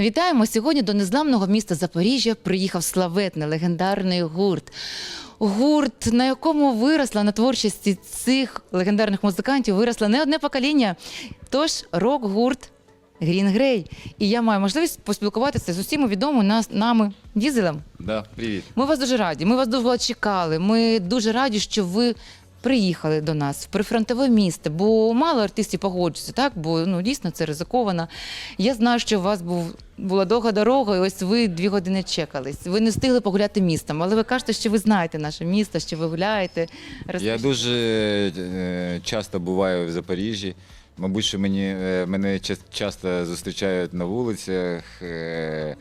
Вітаємо сьогодні до незламного міста Запоріжжя. Приїхав славетний легендарний гурт. Гурт, на якому виросла на творчості цих легендарних музикантів, виросло не одне покоління. Тож рок-гурт Грін Грей. І я маю можливість поспілкуватися з усіма відомим нас нами дізелем. Да, привіт. Ми вас дуже раді. Ми вас довго чекали. Ми дуже раді, що ви приїхали до нас в прифронтове місто, бо мало артистів погоджуються, так? Бо ну дійсно це ризиковано. Я знаю, що у вас був була довга дорога, і ось ви дві години чекались. Ви не встигли погуляти містом, але ви кажете, що ви знаєте наше місто, що ви гуляєте. Я дуже е, часто буваю в Запоріжжі. Мабуть, що мені, е, мене часто зустрічають на вулицях е,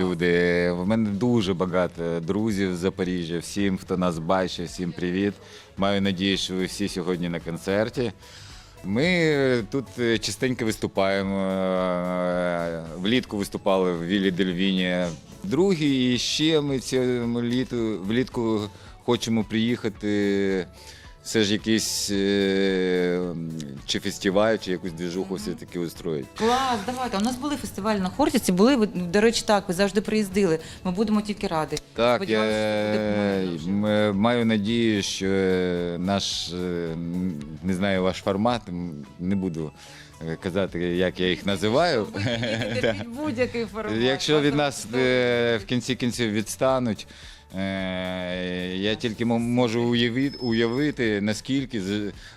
люди. У мене дуже багато друзів з Запоріжжя. Всім, хто нас бачить, всім привіт. Маю надію, що ви всі сьогодні на концерті. Ми е, тут частенько виступаємо. Влітку виступали в Вілі Дельвіні. Другий і ще ми цьому літу влітку хочемо приїхати. Це ж якийсь е, чи фестиваль, чи якусь двіжуху все-таки устроїть. Клас, давайте. У нас були фестивалі на Хортиці, були ви, до речі, так, ви завжди приїздили. Ми будемо тільки раді. Так, я нам м- маю надію, що е, наш, е, м, не знаю, ваш формат, м, не буду е, казати, як я їх називаю. Будь-який формат. Якщо від нас е, в кінці кінців відстануть, е, я тільки мо- можу уявити, наскільки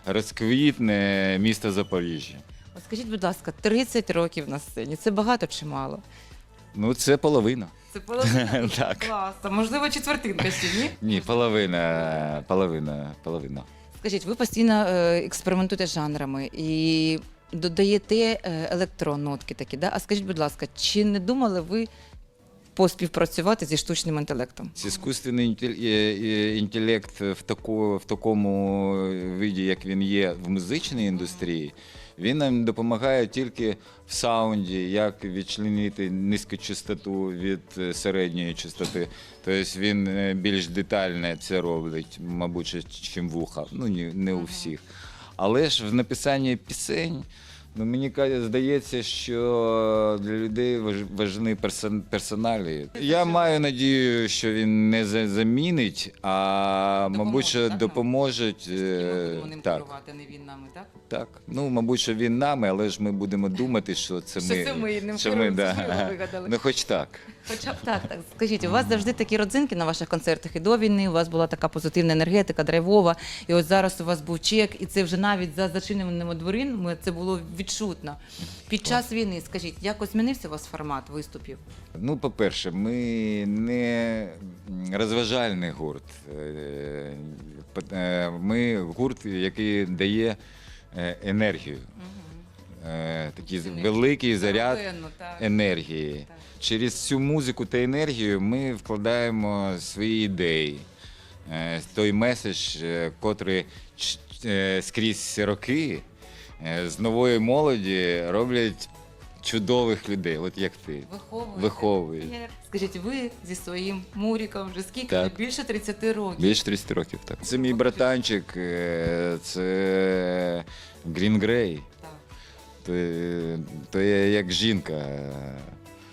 розквітне місто Запоріжжя. От Скажіть, будь ласка, 30 років на сцені. Це багато чи мало? Ну, це половина. Це половина. Так. Клас. А можливо, четвертинка ще, ні? Ні, половина, половина, половина. Скажіть, ви постійно е, експериментуєте жанрами і додаєте е, електронотки такі, да? А скажіть, будь ласка, чи не думали ви поспівпрацювати зі штучним інтелектом? Інтел- е, е, інтелект в, таку, в такому виді, як він є в музичній індустрії, він нам допомагає тільки в саунді, як відчленити низьку частоту від е, середньої частоти. Тобто він більш детально це робить, мабуть, чим вуха. Ну, не у всіх. Але ж в написанні пісень. Ну, мені ка- здається, що для людей важ- важливі персоналі. Я маю надію, що він не за- замінить, а мабуть, що. Ми е, будемо ним Так, керувати, не він нами, так? так. Ну, мабуть, що він нами, але ж ми будемо думати, що це Що ми. це ми ним що ми, да. вигадали. Ну, хоч так. Хоча б так, так. Скажіть, у вас завжди такі родзинки на ваших концертах і до війни, у вас була така позитивна енергетика, драйвова. І от зараз у вас був чек, і це вже навіть за зачиненими дверима це було відчутно. Під час війни, скажіть, якось змінився у вас формат виступів? Ну, по-перше, ми не розважальний гурт. Е, е, Ми гурт, який дає е, енергію. Такий великий заряд енергії. Через цю музику та енергію ми вкладаємо свої ідеї. Той меседж, котрий скрізь роки з нової молоді роблять чудових людей, от як ти. Виховуєте. Виховують. Скажіть, ви зі своїм Муріком вже скільки? Так. Більше 30 років. Більше 30 років, так. Це мій братанчик, е, це Grey. Так. То, то я як жінка.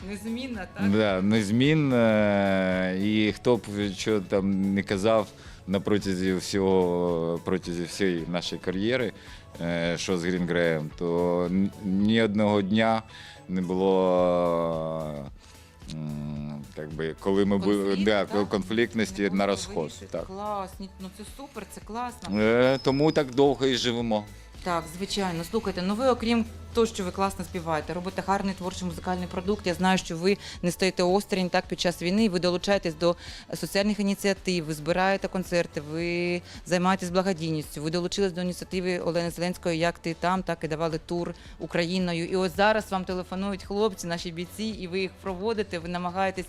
Незмінна, так? Да, незмінна. І хто б що там не казав на протязі всього, протязі всієї нашої кар'єри, е, що з Grey, то ні одного дня не було. м, Так би, коли ми були да, конфліктності на розход. Так. Клас, ну це супер, це класно. Е, Тому так довго і живемо. Так, звичайно. Слухайте, ну ви, окрім того, що ви класно співаєте, робите гарний творчий музикальний продукт. Я знаю, що ви не стоїте осторонь так під час війни. Ви долучаєтесь до соціальних ініціатив, ви збираєте концерти, ви займаєтесь благодійністю. Ви долучились до ініціативи Олени Зеленської, як ти там, так і давали тур Україною. І ось зараз вам телефонують хлопці, наші бійці, і ви їх проводите. Ви намагаєтесь.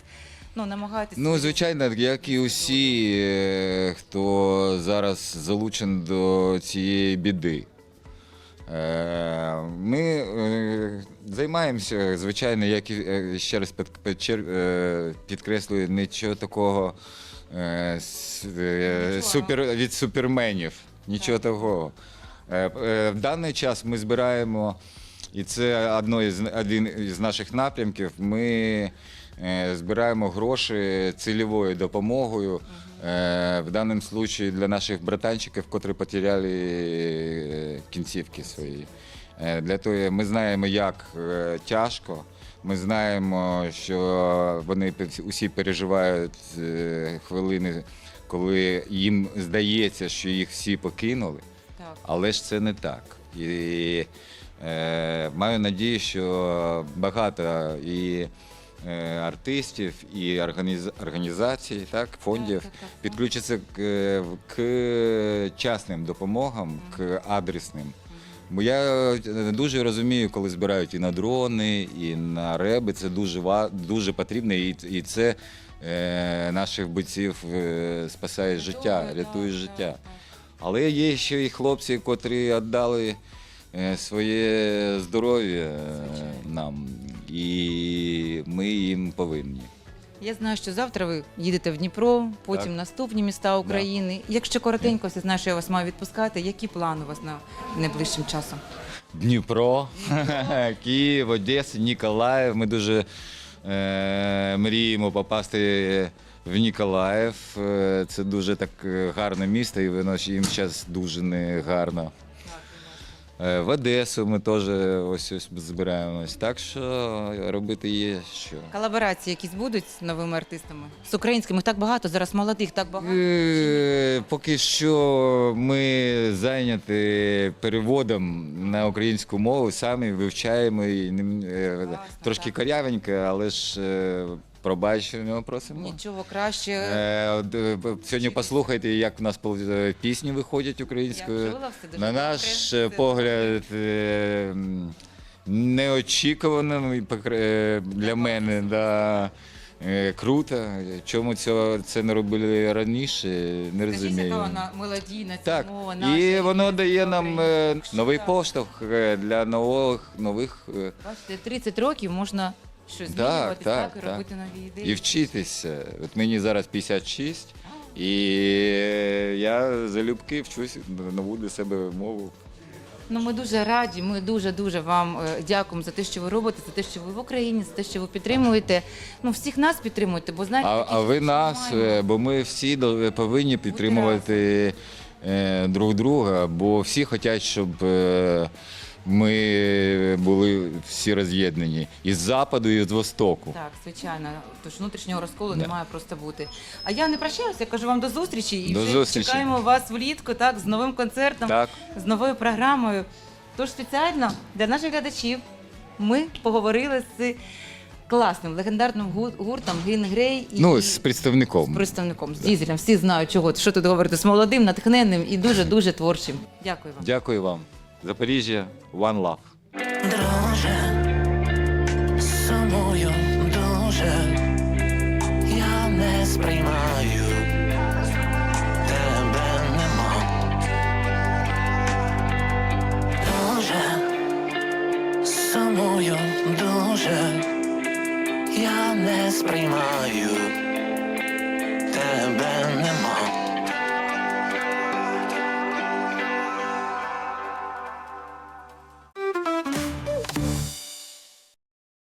Ну, намагаєтесь Ну, звичайно, як і усі, е, хто зараз залучений до цієї біди. Е, Ми е, займаємося, звичайно, як і е, ще раз підкреслюю, нічого такого супер, від суперменів, нічого Так. такого. В даний час ми збираємо І це одно із, один із наших напрямків. Ми збираємо гроші цільовою допомогою. Е, в даному випадку для наших братанчиків, котрі потеряли е, кінцівки свої. Е, Для того ми знаємо, як е, тяжко. Ми знаємо, що вони усі переживають е, хвилини, коли їм здається, що їх всі покинули. Так. Але ж це не так. І е, маю надію, що багато і е, артистів, і організацій, так, фондів Так, так, так. підключаться к, к частним допомогам, к адресним. Бо я е, дуже розумію, коли збирають і на дрони, і на реби. Це дуже дуже потрібно, і, і це е, наших бойців е, спасає життя, Рятує, життя. Але є ще й хлопці, котрі віддали е, своє здоров'я е, нам, і ми їм повинні. Я знаю, що завтра ви їдете в Дніпро, потім Так. наступні міста України. Якщо коротенько, все знаю, що я вас маю відпускати. Які плани у вас на найближчим часом? Дніпро, Київ, Одеса, Ніколаїв. Ми дуже е, мріємо попасти в Ніколаїв. Е, Це дуже так е, гарне місто, і воно ж їм зараз дуже не гарно. Е, В Одесу ми теж ось ось збираємось. Так що робити є що. Колаборації якісь будуть з новими артистами? З українськими так багато, зараз молодих так багато. Е, Поки що ми зайняті переводом на українську мову, самі вивчаємо нем- е, трошки корявенько, але ж пробачення просимо. Нічого краще. Е, е, Сьогодні послухайте, як в нас е, пісні виходять Я українською. чула все дуже На наш е, погляд, е, м, неочікувано і покр- е, для мене. Да. е, Круто. Чому цього це не робили раніше, не Скажіть, розумію. яка вона мелодійна, ця Так, мова і воно дає нам е, українська. новий поштовх е, для нових нових е, Бачите, 30 років можна Так, змінювати, так, так, і так. робити нові ідеї. і вчитися. От мені зараз 56, і я залюбки вчусь нову для себе мову. Ну, ми дуже раді. Ми дуже дуже вам е, дякуємо за те, що ви робите, за те, що ви в Україні, за те, що ви підтримуєте. Ну, всіх нас підтримуєте, бо знаєте, А, такі а ви нас, маємо. е, бо ми всі до- повинні підтримувати е, друг друга, бо всі хочуть, щоб е, ми були всі роз'єднані із западу, і з востоку. Так, звичайно. Тож внутрішнього розколу не має просто бути. А я не прощаюся, я кажу вам до зустрічі і До вже зустрічі. чекаємо вас влітку, так, з новим концертом, Так. з новою програмою. Тож спеціально для наших глядачів ми поговорили з класним легендарним гу- гуртом Грін Грей і Ну, з представником. з представником з дізелем. Всі знають, чого що тут говорити з молодим, натхненним і дуже дуже творчим. Дякую вам. Дякую вам. Запоріжжя, One Love. Друже, сумую дуже, я не сприймаю, тебе нема. Друже, сумую дуже, я не сприймаю, тебе нема.